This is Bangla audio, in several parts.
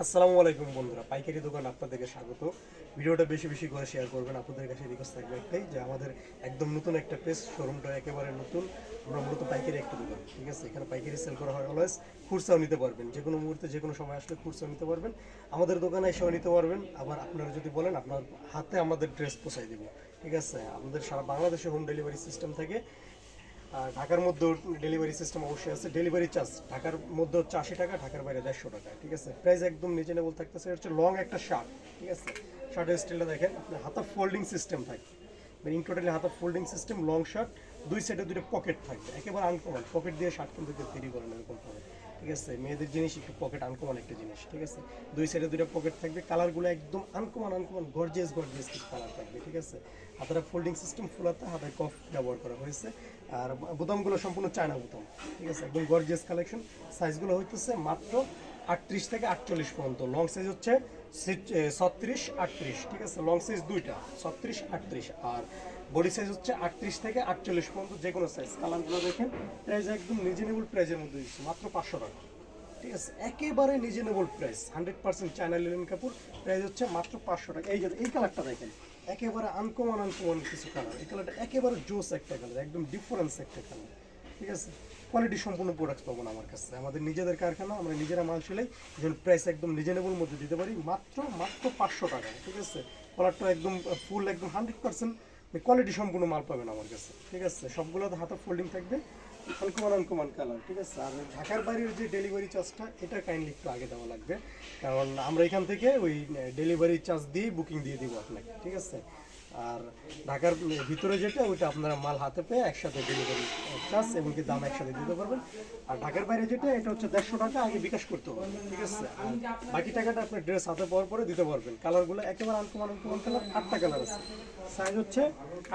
আসসালামু আলাইকুম বন্ধুরা, পাইকারি দোকান আপনাদেরকে স্বাগত। ভিডিওটা বেশি বেশি করে শেয়ার করবেন, আপনাদের কাছে রিকোয়েস্ট থাকবে একটাই যে আমাদের একদম নতুন একটা পেজ শোরুমটা একেবারে নতুন, আমরা মূলত পাইকারি একটা দোকান, ঠিক আছে? এখানে পাইকারি সেল করা হয় অলওয়েজ খুরসাও নিতে পারবেন, যে কোনো মুহূর্তে, যে কোনো সময় আসলে খুরসাও নিতে পারবেন। আমাদের দোকানে এসেও নিতে পারবেন, আবার আপনারা যদি বলেন, আপনার হাতে আমাদের ড্রেস পোষাই দেবো, ঠিক আছে? আমাদের সারা বাংলাদেশে হোম ডেলিভারি সিস্টেম থাকে ঢাকার মধ্যে ডেলিভারি সিস্টেম অবশ্যই আছে। ডেলিভারি চার্জ, ঢাকার মধ্যে হচ্ছে আশি টাকা, ঢাকার বাইরে দেড়শো টাকা, ঠিক আছে? প্রাইস একদম রিজনেবল থাকতেছে। হচ্ছে লং একটা শার্ট ঠিক আছে? শার্টের স্টাইলটা দেখেন, আপনার হাতা ফোল্ডিং সিস্টেম থাকে। মানে ইন টোটালি হাতা ফোল্ডিং সিস্টেম লং শার্ট দুই সাইডে দুটো পকেট থাকবে একেবারে আনকমন পকেট দিয়ে শার্ট কিন্তু তৈরি করেন এরকম ঠিক আছে? মেয়েদের জিনিস একটু পকেট আনকমন একটা জিনিস, ঠিক আছে? দুই সাইডে দুইটা পকেট থাকবে কালারগুলো একদম আনকমন আনকমন গর্জেস গর্জেস কিছু কালার থাকবে, ঠিক আছে? হাতারা ফোল্ডিং সিস্টেম ফুলাতে হাতে কফ ব্যবহার করা হয়েছে। আর বোতামগুলো সম্পূর্ণ চায়না বোতাম, ঠিক আছে? একদম গর্জিয়াস কালেকশন সাইজগুলো হইতেছে মাত্র আটত্রিশ থেকে আটচল্লিশ পর্যন্ত। লং সাইজ হচ্ছে ছত্রিশ, আটত্রিশ। ঠিক আছে? লং সাইজ দুইটা, ছত্রিশ, আটত্রিশ। আর বডি সাইজ হচ্ছে আটত্রিশ থেকে আটচল্লিশ পর্যন্ত যে কোনো সাইজ কালারগুলো দেখেন প্রাইস একদম রিজনেবল প্রাইসের মধ্যে দিচ্ছে, মাত্র পাঁচশো টাকা। ঠিক আছে? একেবারে reasonable price hundred percent China linen কাপড়। প্রাইস হচ্ছে মাত্র পাঁচশো টাকা। এই যে, এই কালারটা দেখেন, একেবারে আনকমন আনকমন কিছু কালার এই কালারটা একেবারে জোস একটা কালার একদম ডিফারেন্স একটা কালার ঠিক আছে? কোয়ালিটি সম্পূর্ণ প্রোডাক্ট পাবো না আমার কাছে। আমাদের নিজেদের কারখানা, আমরা নিজেরা মাল সেলাই, যেন প্রাইস একদম রিজনেবল মধ্যে দিতে পারি। মাত্র মাত্র পাঁচশো টাকা, ঠিক আছে? কলারটা একদম ফুল একদম হান্ড্রেড পার্সেন্ট কোয়ালিটি সম্পূর্ণ মাল পাবেন আমার কাছে, ঠিক আছে? সবগুলো হাতে ফোল্ডিং থাকবে আনকমান আনকমান কালার ঠিক আছে? আর ঢাকার বাইরের যে ডেলিভারি চার্জটা এটা কাইন্ডলি একটু আগে দেওয়া লাগবে। কারণ আমরা এখান থেকে ওই ডেলিভারি চার্জ দিয়ে বুকিং দিয়ে দিব আপনাকে, ঠিক আছে? আর ঢাকার ভিতরে যেটা, ওইটা আপনারা মাল হাতে পেয়ে একসাথে ডেলিভারি চার্জ এবং কি দাম একসাথে দিতে পারবেন। আর ঢাকার বাইরে যেটা, এটা হচ্ছে দেড়শো টাকা, আগে বিকাশ করতে হবে, ঠিক আছে? বাকি টাকাটা আপনার ড্রেস হাতে পাওয়ার পরে দিতে পারবেন। কালারগুলো একেবারে আনকমান আনকমান কালার আটটা কালার আছে। সাইজ হচ্ছে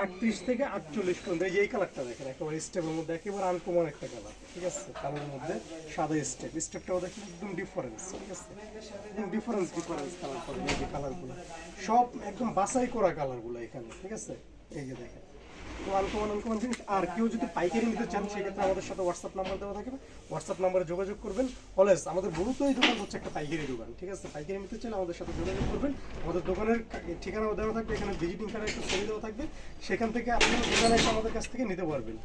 আটত্রিশ থেকে আটচল্লিশ পর্যন্ত, এই যে এই কালারটা দেখেন, একেবারে স্টেপের মধ্যে, একেবারে আনকমন একটা কালার ঠিক আছে? কালারের মধ্যে সাদা স্টেপ স্টেপটাও দেখেন একদম ডিফারেন্স ঠিক আছে? একদম ডিফারেন্স ডিফারেন্স কালার করে, এই যে কালারগুলো সব একদম বাছাই করা কালারগুলো এখানে, ঠিক আছে? এই যে দেখেন। আর কেউ যদি পাইকারি নিতে চান, সেক্ষেত্রে আমাদের সাথে হোয়াটসঅ্যাপ নাম্বার দেওয়া থাকবে। হোয়াটসঅ্যাপ নাম্বারে যোগাযোগ করবেন। অলওয়েজ, আমাদের মূলত এই দোকান হচ্ছে একটা পাইকারি দোকান, ঠিক আছে? পাইকারি নিতে চাইলে আমাদের সাথে যোগাযোগ করবেন। আমাদের দোকানের ঠিকানাও দেওয়া থাকবে, এখানে ভিজিটিং কার্ডের একটা ছবি দেওয়া থাকবে। সেখান থেকে আপনি দোকানে এসে আমাদের কাছ থেকে নিতে পারবেন।